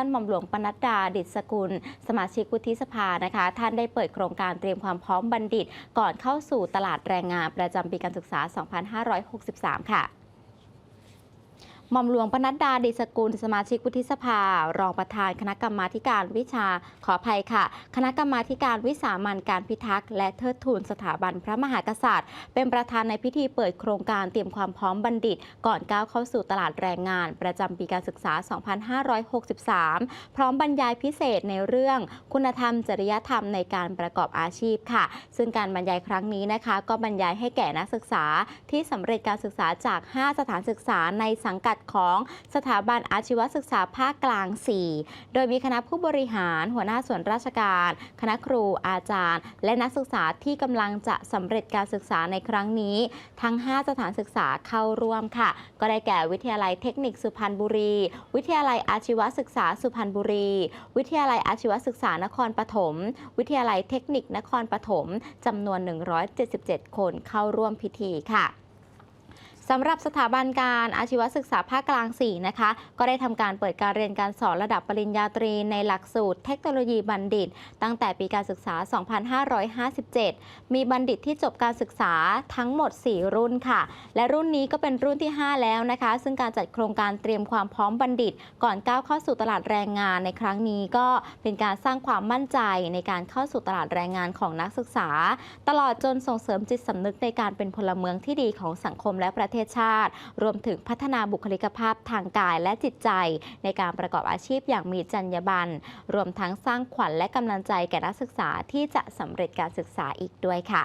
านหม่อมหลวงปนัดดาดิษฐสกุล สมาชิกวุฒิสภานะคะ ท่านได้เปิดโครงการเตรียมความพร้อมบัณฑิต ก่อนเข้าสู่ตลาดแรงงานประจำปีการศึกษา 2563 ค่ะ หม่อมหลวงปนัดดาดิสกุล สมาชิกวุฒิสภา รองประธานคณะกรรมาการวิชาขออภัยค่ะ คณะกรรมาการวิสามันการพิทักษ์และเทิดทูนสถาบันพระมหากษัตริย์ เป็นประธานในพิธีเปิดโครงการเตรียมความพร้อมบัณฑิต ก่อนก้าวเข้าสู่ตลาดแรงงาน ประจำปีการศึกษา 2563 พร้อมบรรยายพิเศษในเรื่อง คุณธรรมจริยธรรมในการประกอบอาชีพค่ะ ซึ่งการบรรยายครั้งนี้นะคะ ก็บรรยายให้แก่นักศึกษาที่สำเร็จการศึกษาจาก 5 สถานศึกษาในสังกัดของสถาบันอาชีวศึกษาภาคกลาง 4 โดยมีคณะผู้บริหาร หัวหน้าส่วนราชการ คณะครูอาจารย์ และนักศึกษาที่กำลังจะสำเร็จการศึกษาในครั้งนี้ ทั้ง 5 สถานศึกษาเข้าร่วมค่ะ ก็ได้แก่วิทยาลัยเทคนิคสุพรรณบุรี วิทยาลัยอาชีวศึกษาสุพรรณบุรี วิทยาลัยอาชีวศึกษานครปฐม วิทยาลัยเทคนิคนครปฐมจำนวน 177 คนเข้าร่วมพิธีค่ะ สำหรับสถาบันการอาชีวศึกษาภาคกลาง 4 นะคะ ก็ได้ทำการเปิดการเรียนการสอนระดับปริญญาตรีในหลักสูตรเทคโนโลยีบัณฑิต ตั้งแต่ปีการศึกษา 2557 มีบัณฑิตที่จบการศึกษาทั้งหมด 4 รุ่นค่ะ และรุ่นนี้ก็เป็นรุ่นที่ 5 แล้วนะคะ ซึ่งการจัดโครงการเตรียมความพร้อมบัณฑิต ก่อนก้าวเข้าสู่ตลาดแรงงานในครั้งนี้ก็เป็นการสร้างความมั่นใจในการเข้าสู่ตลาดแรงงานของนักศึกษา ตลอดจนส่งเสริมจิตสำนึกในการเป็นพลเมืองที่ดีของสังคมและประเทศศชาติ รวมถึงพัฒนาบุคลิกภาพทางกายและจิตใจ ในการประกอบอาชีพอย่างมีจรรยาบรรณรวมทั้งสร้างขวัญและกำลังใจแก่นักศึกษาที่จะสำเร็จการศึกษาอีกด้วยค่ะ